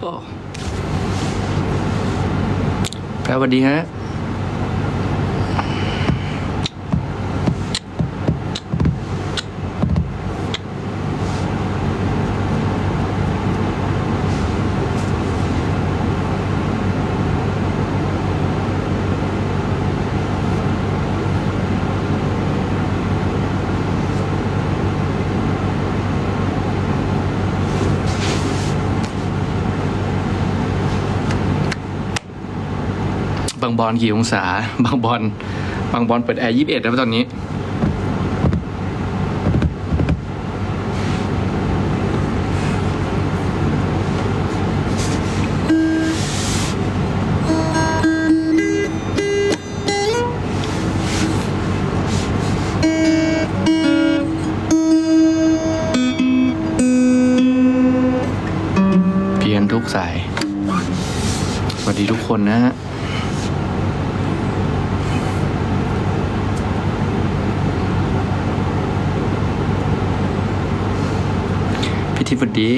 โอ้ครับสวัสดีฮะ บอลกี่องศา บางบอลบางบอลเปิดแอร์ยี่สิบเอ็ดแล้วตอนนี้ เพียนทุกสาย สวัสดีทุกคนนะฮะ บดี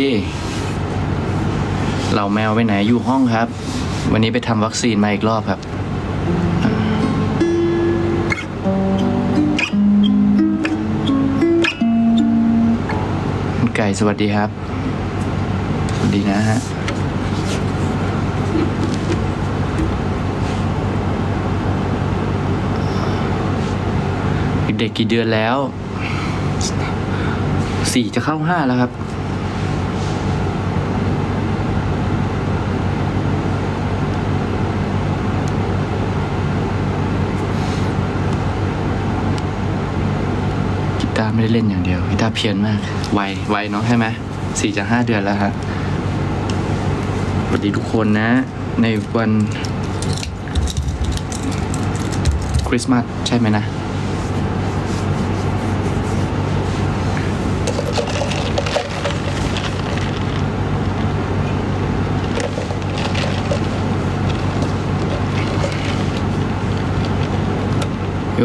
เหล่าแมวไปไหนอยู่ห้องครับ วันนี้ไปทำวัคซีนมาอีกรอบครับคุณไก่สวัสดีครับ สวัสดีนะฮะเด็กกี่เดือนแล้วสี่จะเข้าห้าแล้วครับ ร์ไม่ได้เล่นอย่างเดียวกีตาร์เพี้ยนมากไวไวเนาะใช่ไหมสี่จะห้าเดือนแล้วฮะสวัสดีทุกคนนะ ในวันคริสต์มาสใช่ไหมนะ โย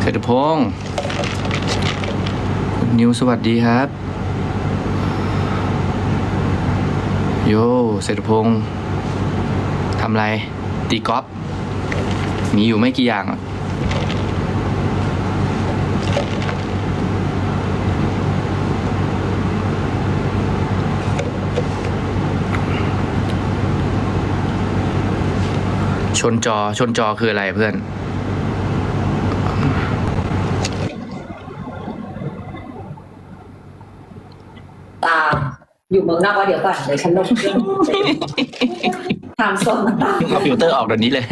เศรษฐ พงศ์คุณนิวสวัสดีครับ โยเศรษฐพงศ์ทำไร ตีกอล์ฟมีอยู่ไม่กี่อย่างชนจอชนจอคืออะไรเพื่อน ตาม อยู่เมืองนอกว่าเดี๋ยวก่อนเดี๋ยวฉันลงเครื่องทำโซนต่างเอาฟิลเตอร์ออกเดี๋ยวนี้เลย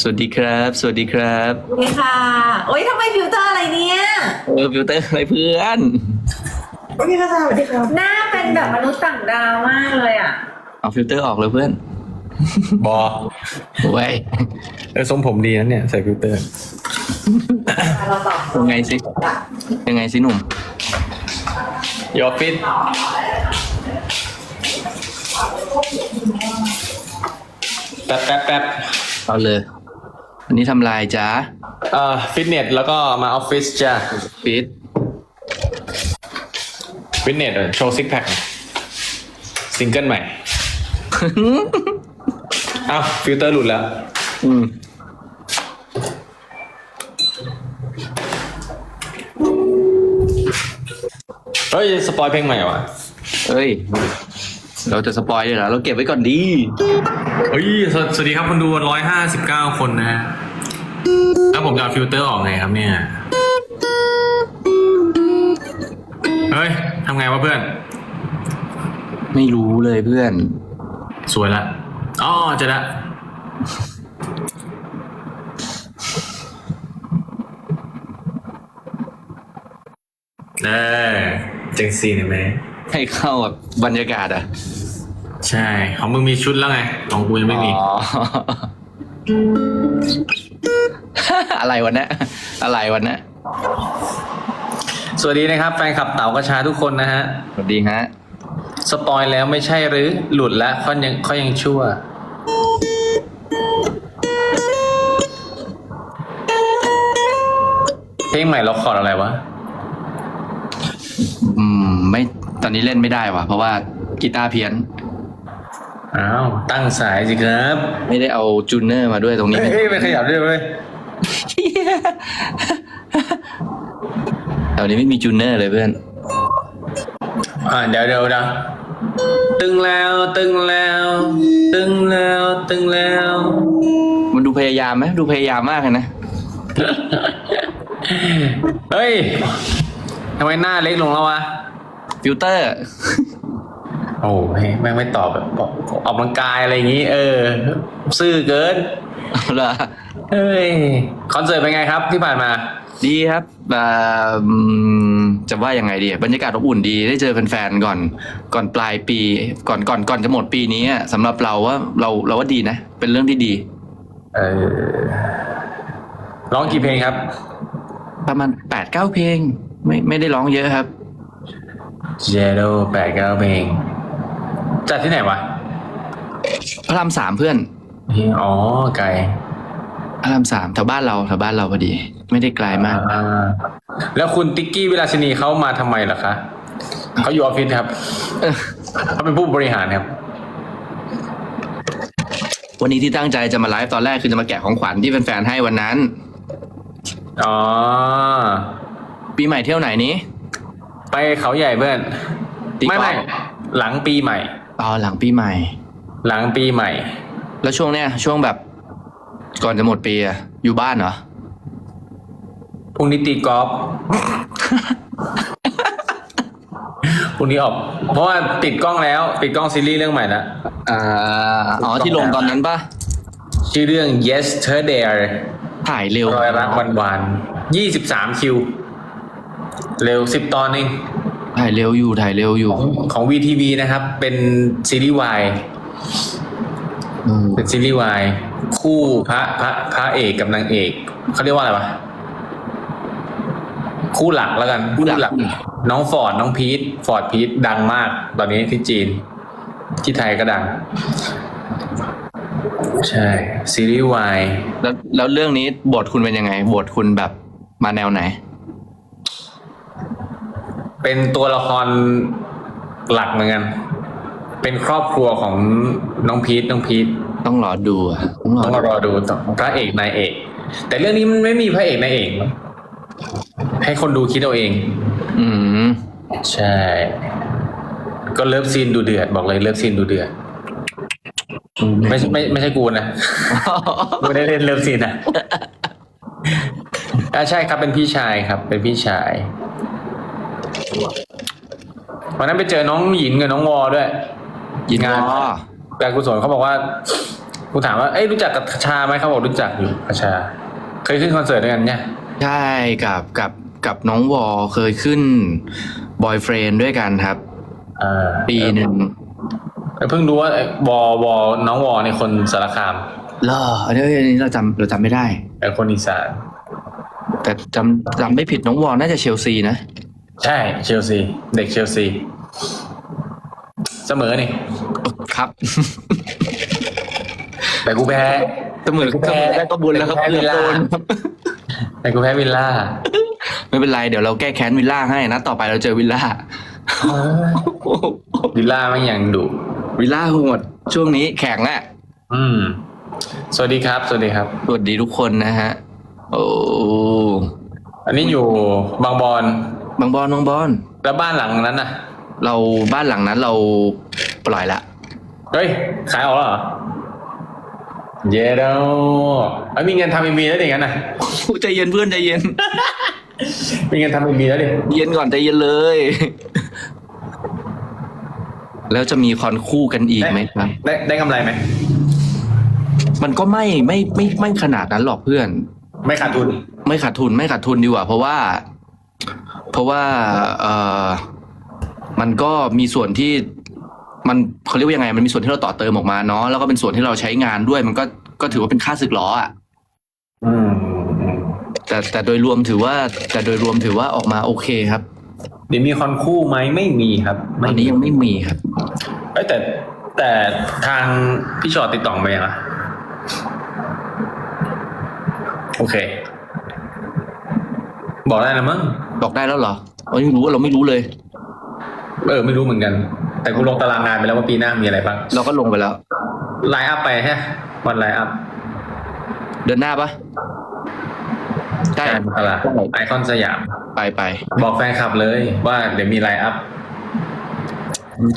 สวัสดีครับ สวัสดีครับ ๆนี่ค่ะ โอ๊ยทำไมฟิลเตอร์อะไรเนี่ย เออฟิลเตอร์อะไรเพื่อน โอเคค่ะสวัสดีครับหน้าเป็นแบบมนุษย์ต่างดาวมากเลยอะ เอาฟิลเตอร์ออกเลยเพื่อนบอเว้ยเออทรงผมดีนะเนี่ย ใส่ฟิลเตอร์เราตอบ ยังไงสิยังไงสิหนุ่มยอฟฟิศแป๊บแป๊บแป๊บเอาเลยวันนี้ทำลายจ้าเอ่อฟิตเนสแล้วก็มาออฟฟิศจ้ะฟิตฟิตเนสเออโชว์ซิกแพคซิงเกิลใหม่ เอ้าฟิลเตอร์หลุดแล้ว อืม เฮ้ย สปอยเพลงใหม่ว่ะเอ้ย เราจะสปอยเลยเหรอเราเก็บไว้ก่อนดี เฮ้ยสวสวัสดีครับคนดูร้อยห้าสิบเก้าคนนะฮะแล้วผมจะเอาฟิลเตอร์ออกไงครับเนี่ย เฮ้ยทำไงวะเพื่อน ไม่รู้เลยเพื่อน สวยละอ๋อเจะละ เออ จังซีเนี่ยไหมให้เข้ากับบรรยากาศอะใช่ของมึงมีชุดแล้วไงของกูยังไม่มี อ๋อ อะไรวันนี้อะไรวันนี้สวัสดีนะครับ แฟนคลับเต๋ากระชาทุกคนนะฮะ สวัสดีฮะ สปอยแล้วไม่ใช่หรือหลุดแล้วเขายังเขายังชั่ว เพลงใหม่เราคอร์ดอะไรวะ อืม ไม่ตอนนี้เล่นไม่ได้ว่ะ เพราะว่ากีตาร์เพี้ยน อ้าวตั้งสายสิครับไม่ได้เอาจูเนอร์มาด้วยตรงนี้ เฮ้ยไม่ขยับด้วยเว้ยแถวนี้ไม่มีจูเนอร์เลยเพื่อน อ่าเดี๋ยวเดี๋ยวเดี๋ยวตึงแล้วตึงแล้ว ตึงแล้วตึงแล้ว มันดูพยายามไหมดูพยายามมากเลยนะ เฮ้ย ทำไมหน้าเล็กลงแล้ววะ ฟิลเตอร์ โอ้เฮ้ยแม่งไม่ตอบแบบบอกออกกำลังกายอะไรอย่างงี้ เออ ซื่อเกิน เอาละเฮ้ย คอนเสิร์ตเป็นไงครับที่ผ่านมา ดีครับอ่าอืมจะว่ายังไงดีบรรยากาศอบอุ่นดีได้เจอแฟนๆก่อน ก่อนปลายปี ก่อนก่อนก่อนจะหมดปีนี้อะสำหรับเราว่าเราเราว่าดีนะ เป็นเรื่องที่ดี เออร้องกี่เพลงครับ ประมาณแปดเก้าเพลง ไม่ไม่ได้ร้องเยอะครับ เจโดแปดเก้าเพลงจัดที่ไหนวะพระรามสามเพื่อนอ๋อไกลพระรามสามแถวบ้านเราแถวบ้านเราพอดี ไม่ได้ไกลมากอ่าแล้วคุณติ๊กกี้วิลาสินีเขามาทำไมล่ะคะเขาอยู่ออฟฟิศครับเออเขาเป็นผู้บริหารครับ วันนี้ที่ตั้งใจจะมาไลฟ์ตอนแรกคือจะมาแกะของขวัญที่แฟนๆให้วันนั้น อ๋อ ปีใหม่เที่ยวไหนนี้ ไปเขาใหญ่เพื่อนตีกอล์ฟไม่ไม่หลังปีใหม่ อ๋อหลังปีใหม่ หลังปีใหม่ แล้วช่วงเนี้ยช่วงแบบ ก่อนจะหมดปีอะอยู่บ้านเหรอ พรุ่งนี้ตีกอล์ฟ พรุ่งนี้ออก เพราะว่าติดกล้องแล้ว ติดกล้องซีรีส์เรื่องใหม่แล้วอ่าอ๋อที่ลงตอนนั้นปะชื่อเรื่อง yesterday ถ่ายเร็วรอยรักวันวานยี่สิบสามคิว เร็วสิบตอนเองถ่ายเร็วอยู่ถ่ายเร็วอยู่ ของของ VTV นะครับ เป็นซีรีส์วายอืมเป็นซีรีส์วายคู่พระพระพระเอกกับนางเอกเขาเรียกว่าอะไรวะคู่หลักแล้วกันคู่หลัก น้องฟอร์ดน้องพีทฟอร์ดพีทดังมาก ตอนนี้ที่จีน ที่ไทยก็ดัง ใช่ซีรีส์วายแล้วแล้วเรื่องนี้บทคุณเป็นยังไงบทคุณแบบมาแนวไหน เป็นตัวละครหลักเหมือนกัน เป็นครอบครัวของน้องพีทน้องพีทต้องรอดูอะต้องรอต้องดูมารอดูต่อพระเอกนายเอก แต่เรื่องนี้มันไม่มีพระเอกนายเอกมั้งให้คนดูคิดเอาเอง อืมใช่ ก็เลิฟซีนดูเดือด บอกเลยเลิฟซีนดูเดือดไม่ใช่ไม่ไม่ใช่กูนะกูไม่ได้เล่นเลิฟซีนนะอ่าใช่ครับเป็นพี่ชายครับ เป็นพี่ชาย วันนั้นไปเจอน้องหญิงกับน้องวอด้วยยินงานวอการกุศลเขาบอกว่ากูถามว่าเอ้ยรู้จักกับคชาไหมเขาบอกรู้จักอยู่คชา เคยขึ้นคอนเสิร์ตด้วยกันเนี่ยใช่กับกับกับน้องวอเคยขึ้นบอยเฟรนด้วยกันครับอ่าปีหนึ่งเออเพิ่งรู้ว่าไอ้วอวอน้องวอในยคนสารคามเหรออันนี้อันนี้เราจำเราจำไม่ได้แต่คนอีสานแต่จำจำไม่ผิดน้องวอน่าจะเชลซีนะ ใช่เชลซี เด็กเชลซี เสมอนี่ ครับแต่กูแพ้เสมอแพ้ได้ก็บุญแล้วครับแพ้เกือบวิลล่าโดนแต่กูแพ้วิลล่า ไม่เป็นไร เดี๋ยวเราแก้แค้นวิลล่าให้นะ ต่อไปเราเจอวิลล่า วิลล่ามันยังดุวิลล่าโหดช่วงนี้แข็งอะอืม สวัสดีครับ สวัสดีครับ สวัสดีทุกคนนะฮะ โอ้ อันนี้อยู่บางบอน บางบอลบางบอลแล้วบ้านหลังนั้นน่ะ เราบ้านหลังนั้นเราปล่อยละเฮ้ย ขายออกแล้วเหรอ เย้เด้อเอ้ยมีเงินทำเอ็มบีแล้วดิงั้นน่ะ ใจเย็นเพื่อนใจเย็น มีเงินทำเอ็มบีแล้วดิ เย็นก่อนใจเย็นเลย แล้วจะมีคอนคู่กันอีกไหมครับ ได้ได้กำไรไหม มันก็ไม่ไม่ไม่ไม่ขนาดนั้นหรอกเพื่อน ไม่ขาดทุน ไม่ขาดทุนไม่ขาดทุนดีกว่า เพราะว่า เพราะว่าเออมันก็มีส่วนที่มันเขาเรียกว่ายังไง มันมีส่วนที่เราต่อเติมออกมาเนาะแล้วก็เป็นส่วนที่เราใช้งานด้วย มันก็ก็ถือว่าเป็นค่าศึกล้ออะอืมอืมแต่แต่โดยรวมถือว่า แต่โดยรวมถือว่าออกมาโอเคครับเดี๋ยวมีคอนคู่ไหมไม่มีครับตอนนี้ยังไม่มีครับเอ้ยแต่แต่ทางพี่ชอตติดต่อมายังอะโอเค บอกได้นะมั้ง บอกได้แล้วเหรอเราไม่รู้เราไม่รู้เลย เออไม่รู้เหมือนกัน แต่กูลงตารางงานไปแล้วว่าปีหน้ามีอะไรบ้างเราก็ลงไปแล้ว ไลน์อัพไปใช่ไหมวันไลน์อัพเดือนหน้าปะใช่ใช่มกราไอคอนสยาม ไปไปบอกแฟนคลับเลยว่าเดี๋ยวมีไลน์อัพ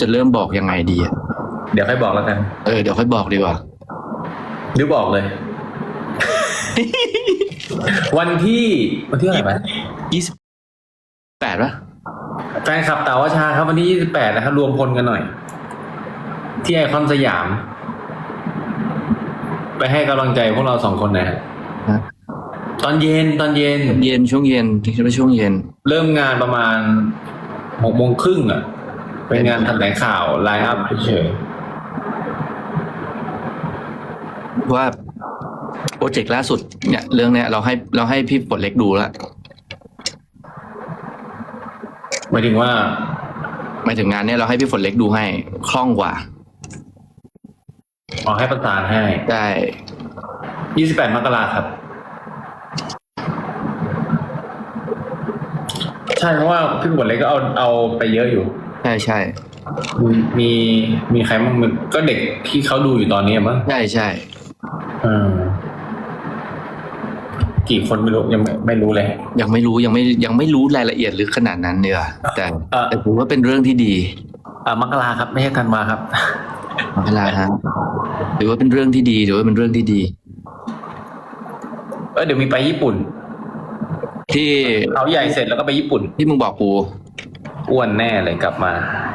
จะเริ่มบอกยังไงดีอะเดี๋ยวค่อยบอกแล้วกัน เออเดี๋ยวค่อยบอกดีกว่าหรือบอกเลย วันที่วันที่อะไหรวะยี่สิบ แปดปะแฟนคลับเต๋าวชาครับวันที่ยี่สิบแปดนะครับรวมพลกันหน่อย ที่ไอคอนสยาม ไปให้กำลังใจพวกเราสองคนนะฮะฮะ ตอนเย็นตอนเย็น เย็นช่วงเย็นถึงจะไปช่วงเย็น เริ่มงานประมาณหกโมงครึ่งอะ เป็นงานแถลงข่าวไลน์อัพเฉยว่าโปรเจกต์ล่าสุดเนี่ยเรื่องเนี้ยเราให้เราให้พี่ปลดเล็กดูแล้ว หมายถึงว่าหมายถึงงานเนี้ยเราให้พี่ฝนเล็กดูให้ คล่องกว่าขอให้ประสานให้ได้ยี่สิบแปดมกราครับ ใช่เพราะว่าพี่บทเล็กก็เอาเอาไปเยอะอยู่ ใช่ใช่มีมีใครบ้างมันก็เด็กที่เขาดูอยู่ตอนนี้มั้งใช่ใช่เออ กี่คนไม่รู้ยังไม่ไม่รู้เลย ยังไม่รู้ยังไม่ยังไม่รู้รายละเอียดลึกขนาดนั้นเนี่ยแต่เอ่อแต่ถือว่าเป็นเรื่องที่ดีอ่ามกราครับ ไม่ใช่ธันวาครับเวลาฮะถือว่าเป็นเรื่องที่ดีถือว่าเป็นเรื่องที่ดี เออเดี๋ยวมีไปญี่ปุ่น ที่เขาใหญ่เสร็จแล้วก็ไปญี่ปุ่น ที่มึงบอกกูอ้วนแน่เลยกลับมา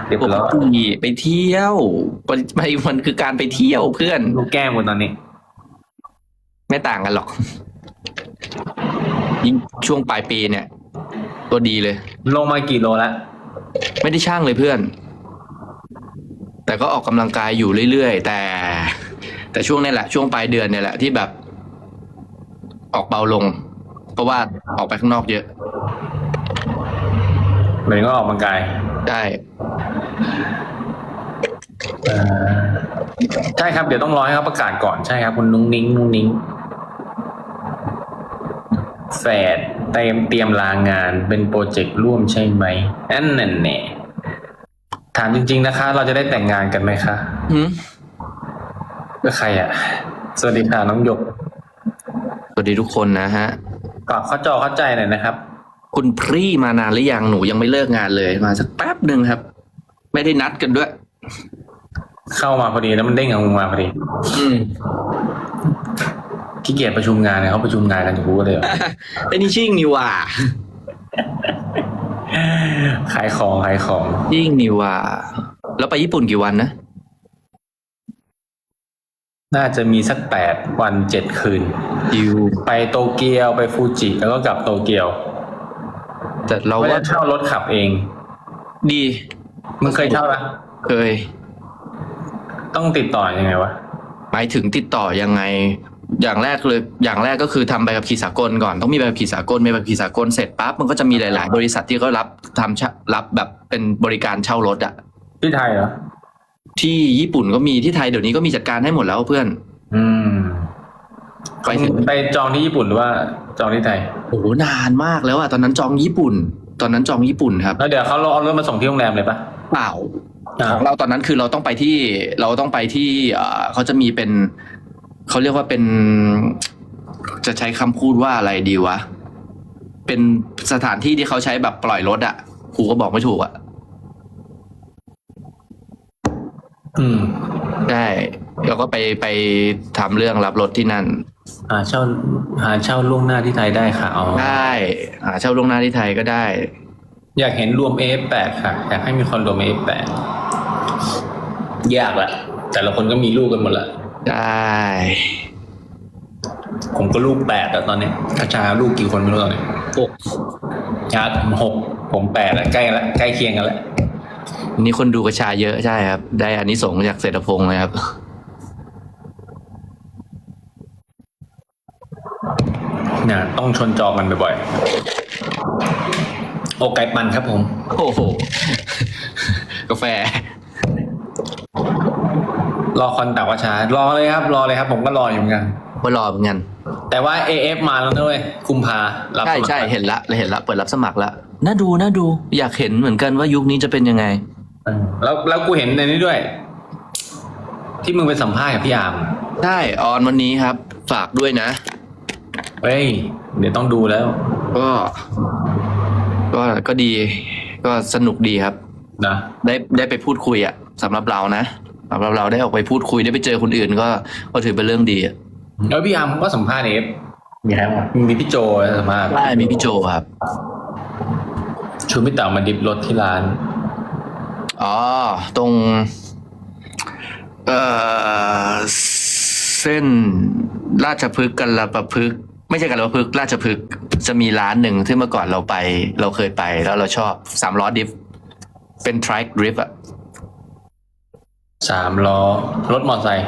เรียบปกร้อยติไปเที่ยวไปมันคือการไปเที่ยวเพื่อนดูแก้มคนตอนนี้ ไม่ต่างกันหรอก ยิ่งช่วงปลายปีเนี่ย ตัวดีเลย ลงมากี่โลแล้วไม่ได้ช่างเลยเพื่อน แต่ก็ออกกำลังกายอยู่เรื่อยๆ แต่ แต่ช่วงนี้แหละ ช่วงปลายเดือนเนี่ยแหละที่แบบ ออกเบาลง เพราะว่าออกไปข้างนอกเยอะเหมือนก็ออกกำลังกายได้ใช่ครับเดี๋ยวต้องรอให้เขาประกาศก่อนใช่ครับ คุณนุ้งนิ้งนุ้งนิ้ง แฝดเตรียมเตรียมลางานเป็นโปรเจกต์ร่วมใช่ไหมนั่นน่ะแน่ถามจริง ๆนะคะ เราจะได้แต่งงานกันไหมคะหืมก็ใครอะ สวัสดีค่ะน้องหยก สวัสดีทุกคนนะฮะฝากเข้าจอเข้าใจหน่อยนะครับ คุณพรี่มานานหรือยังหนูยังไม่เลิกงานเลยมาสักแป๊บหนึ่งครับ ไม่ได้นัดกันด้วย เข้ามาพอดีแล้วมันเด้งกับมึงมาพอดี อืม ขี้เกียจประชุมงานเนี่ยเขาประชุมงานกันอยู่กูก็เลยแบบไอ้นี่ชิ่งนี่หว่าขายของขายของชิ่งนี่หว่า แล้วไปญี่ปุ่นกี่วันนะ น่าจะมีสักแปดวันเจ็ดคืนดิวไปโตเกียวไปฟูจิแล้วก็กลับโตเกียว แต่เราว่าว่าจะเช่ารถขับเอง ดีมึงเคยเช่าปะเคย ต้องติดต่อยังไงวะหมายถึงติดต่อยังไง อย่างแรกเลยอย่างแรกก็คือทำใบขับขี่สากลก่อนต้องมีใบขับขี่สากลมีใบขับขี่สากลเสร็จปั๊บมันก็จะมีหลาย ๆ บริษัทที่เขารับทำเช่ารับแบบเป็นบริการเช่ารถอะที่ไทยเหรอที่ญี่ปุ่นก็มีที่ไทยเดี๋ยวนี้ก็มีจัดการให้หมดแล้วเพื่อน อืมไปถึงไปจองที่ญี่ปุ่นหรือว่าจองที่ไทยโอ้โหนานมากแล้วอะตอนนั้นจองญี่ปุ่น ตอนนั้นจองญี่ปุ่นครับแล้วเดี๋ยวเขาเอารถมาส่งที่โรงแรมเลยปะเปล่าของเราตอนนั้นคือเราต้องไปที่เราต้องไปที่เอ่อเขาจะมีเป็น เขาเรียกว่าเป็น จะใช้คำพูดว่าอะไรดีวะ เป็นสถานที่ที่เขาใช้แบบปล่อยรถอะครูก็บอกไม่ถูกอะอืม ได้ เราก็ไปไปทำเรื่องรับรถที่นั่น หาเช่าหาเช่าล่วงหน้าที่ไทยได้ค่ะอ๋อได้หาเช่าล่วงหน้าที่ไทยก็ได้ อยากเห็นรวม AF8 ค่ะ อยากให้มีคนรวม AF8 ยากละแต่ละคนก็มีลูกกันหมดละ ได้ ผมก็ลูกแปดแล้วตอนนี้กระชาลูกกี่คนไม่รู้ตอนนี้หกชาร์ผมหกผมแปดแล้วใกล้ละใกล้เคียงกันแล้วนี่คนดูกระชาเยอะใช่ครับ ได้อันนี้สงส์จากเศรษฐพงศ์เลยครับ เนี่ยต้องชนจอกันบ่อยๆโอไก่ปันครับผม โอ้โห กาแฟ รอคอนตากวาชารอเลยครับ รอเลยครับ ผมก็รออยู่เหมือนกันว่ารอเหมือนกันแต่ว่า AF มาแล้วนะเว้ยกุมภารับใช่สมัครใช่เห็นละเห็นละเปิดรับสมัครละน่าดูน่าดู อยากเห็นเหมือนกันว่ายุคนี้จะเป็นยังไง เออแล้วแล้วกูเห็นในนี้ด้วย ที่มึงไปสัมภาษณ์กับพี่อาร์มใช่ออนวันนี้ครับ ฝากด้วยนะ เฮ้ยเดี๋ยวต้องดูแล้ว ก็ก็ก็ดี ก็สนุกดีครับ นะ ได้ได้ไปพูดคุยอะสำหรับเรานะ สำหรับเราได้ออกไปพูดคุยได้ไปเจอคนอื่น ก็ก็ถือเป็นเรื่องดีอะแล้วพี่อาร์มก็สัมภาษณ์เอฟมีใครบ้างมีพี่โจสัมภาษณ์ได้มีพี่โจครับชวนพี่เต๋ามาดิฟรถที่ร้าน อ๋อ ตรง เอ่อ เส้นราชพฤกษ์กันละประพฤกษ์ไม่ใช่กันละประพฤกษ์ราชพฤกษ์จะมีร้านหนึ่งที่เมื่อก่อนเราไป เราเคยไปแล้วเราชอบสามล้อดิฟ เป็นทริคดริฟอะ สามล้อรถมอเตอร์ไซค์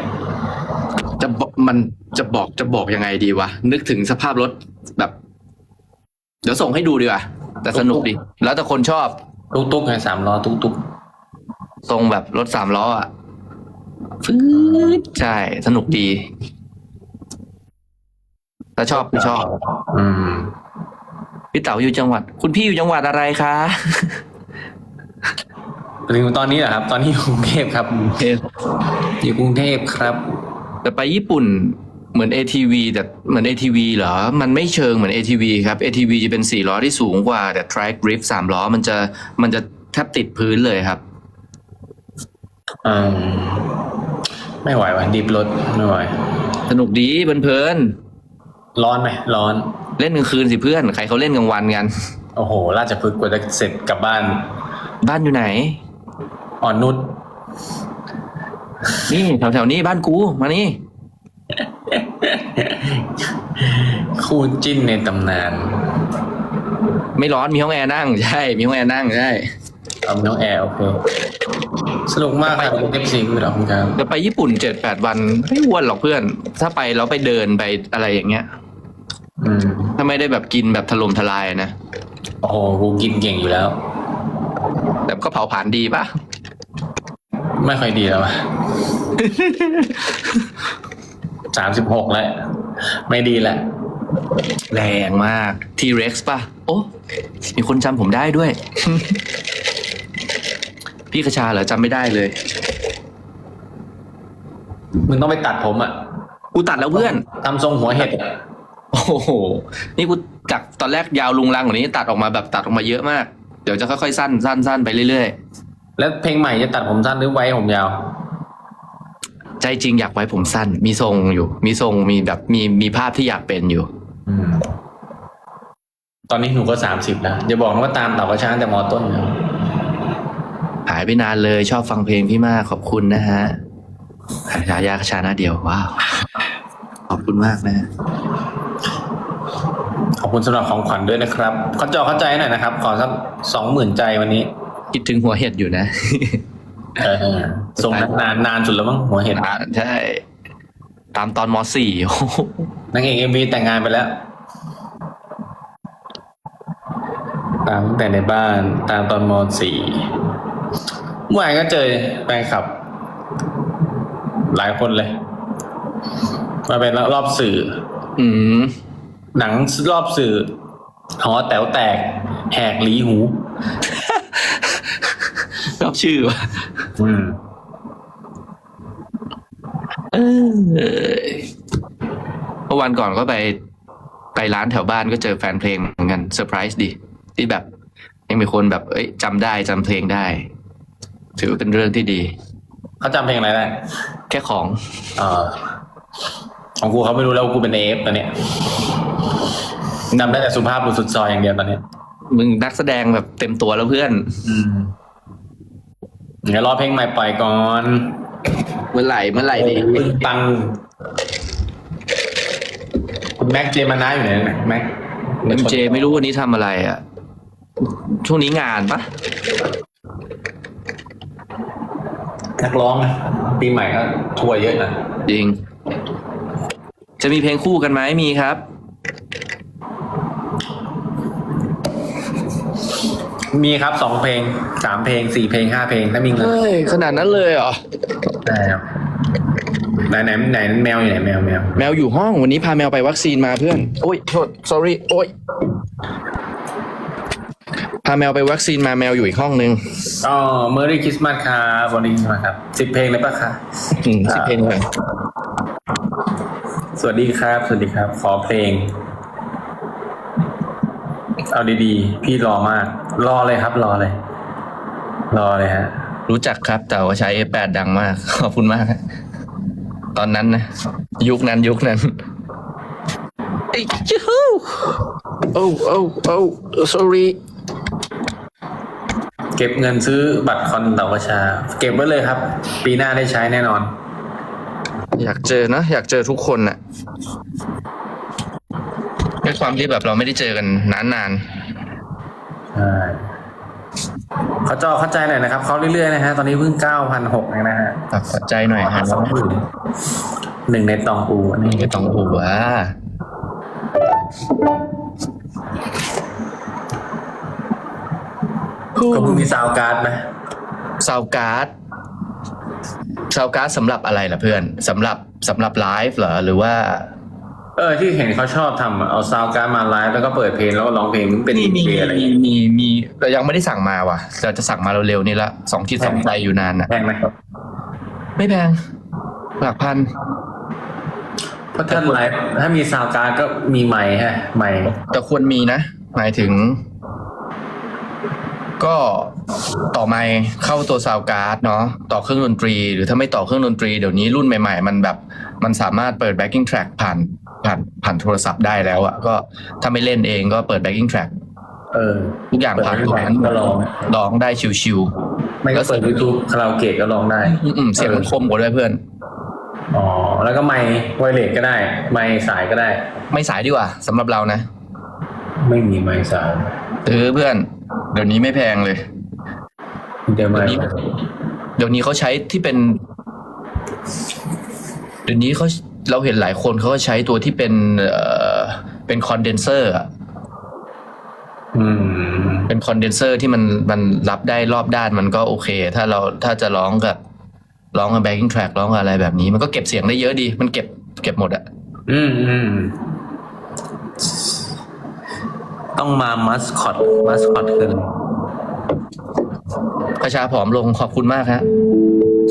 จะบอกมันจะบอกจะบอกยังไงดีวะ นึกถึงสภาพรถแบบ เดี๋ยวส่งให้ดูดีกว่าแต่สนุกดี แล้วแต่คนชอบ ตุ๊กตุ๊กไงสามล้อตุ๊กตุ๊กทรงแบบรถสามล้ออะฟืดใช่ สนุกดีถ้าชอบก็ชอบ อืม พี่เต๋าอยู่จังหวัด คุณพี่อยู่จังหวัดอะไรคะ ถึงตอนนี้เหรอครับ ตอนนี้อยู่กรุงเทพครับอยู่กรุงเทพครับ แต่ไปญี่ปุ่นเหมือน ATV แต่เหมือน ATV เหรอ มันไม่เชิงเหมือน ATV ครับ ATV จะเป็นสี่ล้อที่สูงกว่า แต่ track drift สามล้อมันจะมันจะแทบติดพื้นเลยครับอืมไม่ไหวว่ะดิฟรถไม่ไหว สนุกดีเพลินร้อนไหมร้อนๆเล่นกลางคืนสิเพื่อน ใครเขาเล่นกลางวันกัน โอ้โห ราชพฤกษ์กว่าจะเสร็จกลับบ้าน บ้านอยู่ไหน อ่อนนุชนี่แถวๆนี้บ้านกูมานี่ คู่จิ้นในตำนานไม่ร้อนมีห้องแอร์นั่งใช่ มีห้องแอร์นั่งใช่เอาน้องแอร์โอเคสนุกมากครับเอฟซีคุณดอกคุณครับจะไปญี่ปุ่นเจ็ดแปดวัน ไม่อ้วนหรอกเพื่อน ถ้าไปแล้วไปเดินไปอะไรอย่างเงี้ยอืมถ้าไม่ได้แบบกินแบบถล่มทลายนะ โอ้โหกูกินเก่งอยู่แล้ว แต่ก็เผาผลาญดีปะ ไม่ค่อยดีแล้วอะสามสิบหกแล้วไม่ดีแหละ แรงมากทีเร็กซ์ป่ะ โอ้มีคนจำผมได้ด้วย พี่กระชาเหรอจำไม่ได้เลย มึงต้องไปตัดผมอะ กูตัดแล้วเพื่อนทำทรงหัวเห็ดอะโอ้โห นี่กูจากตอนแรกยาวลุงลังกว่านี้ตัดออกมาแบบตัดออกมาเยอะมาก เดี๋ยวจะค่อยๆสั้นสั้นสั้นไปเรื่อย แล้วเพลงใหม่จะตัดผมสั้นหรือไว้ผมยาวๆใจจริงอยากไว้ผมสั้น มีทรงอยู่ มีทรงมีแบบมีมีภาพที่อยากเป็นอยู่ อืม ตอนนี้หนูก็สามสิบแล้วอย่าบอกนะว่าตามเต่ากระช้างแต่มอต้นนะหายไปนานเลยชอบฟังเพลงพี่มากขอบคุณนะฮะฉายากระชาหน้าเดียวว้าวขอบคุณมากนะฮะขอบคุณสำหรับของขวัญด้วยนะครับ เข้าจอเข้าใจหน่อยนะครับ ขอสักสองหมื่นใจวันนี้ คิดถึงหัวเห็ดอยู่นะเออส่งนานนานสุดแล้วมั้งหัวเห็ดอ่าใช่ตามตอนมสี่โอ้โหนางเอกเอ็มวีแต่งงานไปแล้ว ตามตั้งแต่ในบ้านตามตอนมสี่เมื่อวานก็เจอแฟนคลับ หลายคนเลย มาเป็นรอบสื่อ อืมหนังรอบสื่อหอแต๋วแตก แหกหลีหู ชอบชื่อว่ะอืมเออเมื่อวันก่อนก็ไปไปร้านแถวบ้านก็เจอแฟนเพลงเหมือนกันเซอร์ไพรส์ดีที่แบบ ยังมีคนแบบ เอ้ยจำได้จำเพลงได้ ถือว่าเป็นเรื่องที่ดี เขาจำเพลงอะไรได้แค่ของเออของกูเขาไม่รู้แล้ววากูเป็นเอฟตอนเนี้ยจำได้แต่สุภาพบุรุษสุดซอยอย่างเดียวตอนเนี้ยมึงนักแสดงแบบเต็มตัวแล้วเพื่อน อืม เดี๋ยวรอเพลงใหม่ปล่อยก่อนเมื่อไหร่เมื่อไหร่ดีปึ้งปัง คุณแม็กเจมานาอยู่ไหนนะแม็กเอ็มเจไม่รู้วันนี้ทำอะไรอะ ช่วงนี้งานปะนักร้องนะปีใหม่ก็ทัวร์เยอะนะจริง จะมีเพลงคู่กันไหมมีครับ มีครับสองเพลงสามเพลงสี่เพลงห้าเพลงถ้ามีเงินเฮ้ยขนาดนั้นเลยเหรอได้ครับไหนไหนไหนแมวอยู่ไหนแมวแมวแมวอยู่ห้องวันนี้พาแมวไปวัคซีนมาเพื่อนโอ้ยโทษ sorry โอ้ยพาแมวไปวัคซีนมาแมวอยู่อีกห้องนึงอ๋อเมอรี่คริสต์มาสครับวันนี้มาครับสิบเพลงเลยปะคะอืมสิเพลงเลยสวัสดีครับ สวัสดีครับ ขอเพลง เอาดีๆ พี่รอมาก รอเลยครับ รอเลย รอเลยฮะ รู้จักครับ แต่ว่าใช้ F8 ดังมาก ขอบคุณมากฮะตอนนั้นนะ ยุคนั้นยุคนั้นไอ้ยูฮูโอ้โอ้โอ้ sorry เก็บเงินซื้อบัตรคอนเต่าประชา เก็บไว้เลยครับ ปีหน้าได้ใช้แน่นอน อยากเจอนะ อยากเจอทุกคนน่ะ ด้วยความที่แบบเราไม่ได้เจอกันนานใช่เขาจอเข้าใจหน่อยนะครับเขาเรื่อยๆนะฮะตอนนี้เพิ่งเก้าพันหกเองนะฮะๆตัดขอใจหน่อยฮะสองหมื่นหนึ่งในตองอูอันนี้ไม่ต้องหัวก็เพิ่งมีซาวการ์ดไหมซาวการ์ดซาวการ์ดสำหรับอะไรล่ะเพื่อนสำหรับสำหรับไลฟ์เหรอหรือว่า เออที่เห็นเขาชอบทำอะเอาซาวการ์ดมาไลฟ์แล้วก็เปิดเพลงแล้วก็ร้องเพลงเป็นมีมีเพลงอะไรมีมีมีแต่ยังไม่ได้สั่งมาว่ะเราจะสั่งมาเร็วๆนี่ละสองคิดสองใจอยู่นานน่ะ แพงไหมไม่แพงหลักพัน เพราะถ้าไลฟ์ถ้ามีซาวการ์ดก็มีไมค์ฮะไมค์แต่ควรมีนะ หมายถึง ก็ต่อไมค์เข้าตัวซาวการ์ดเนาะต่อเครื่องดนตรี หรือถ้าไม่ต่อเครื่องดนตรีเดี๋ยวนี้รุ่นใหม่ ๆ มันแบบ มันสามารถเปิด backing track ผ่าน ผ่านผ่านโทรศัพท์ได้แล้วอะก็ถ้าไม่เล่นเองก็เปิด backing track เออทุกอย่างผ่านตรงนั้นก็ลองร้องได้ชิวไม่ก็เปิดยูทูบคาราโอเกะก็ร้องได้ๆอืมๆเสียงมันคมกว่าด้วยเพื่อนอ๋อแล้วก็ไมค์ไวเลสก็ได้ ไมค์สายก็ได้ ไม่สายดีกว่าสำหรับเรานะ ไม่มีไมค์สายซื้อเพื่อน เดี๋ยวนี้ไม่แพงเลย เดี๋ยวไมเดี๋ยวค์นี้เดี๋ยวนี้เขาใช้ที่เป็น เดี๋ยวนี้เขา เราเห็นหลายคนเขาก็ใช้ตัวที่เป็นเอ่อเป็นคอนเดนเซอร์อะอืม เป็นคอนเดนเซอร์ที่มันมันรับได้รอบด้านมันก็โอเค ถ้าเราถ้าจะร้องกับร้องกับ backing track ร้องกับอะไรแบบนี้ มันก็เก็บเสียงได้เยอะดี มันเก็บเก็บหมดอะอืมอืมต้องมามัสคอตมัสคอตคือประชาผอมลงขอบคุณมากฮะ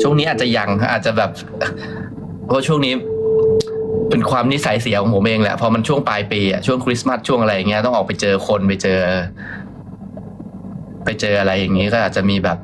ช่วงนี้อาจจะยังฮะอาจจะแบบ เพราะช่วงนี้ เป็นความนิสัยเสียของผมเองแหละพอมันช่วงปลายปีอะช่วงคริสต์มาสช่วงอะไรอย่างเงี้ยต้องออกไปเจอคนไปเจอ ไปเจออะไรอย่างงี้ก็อาจจะมีแบบ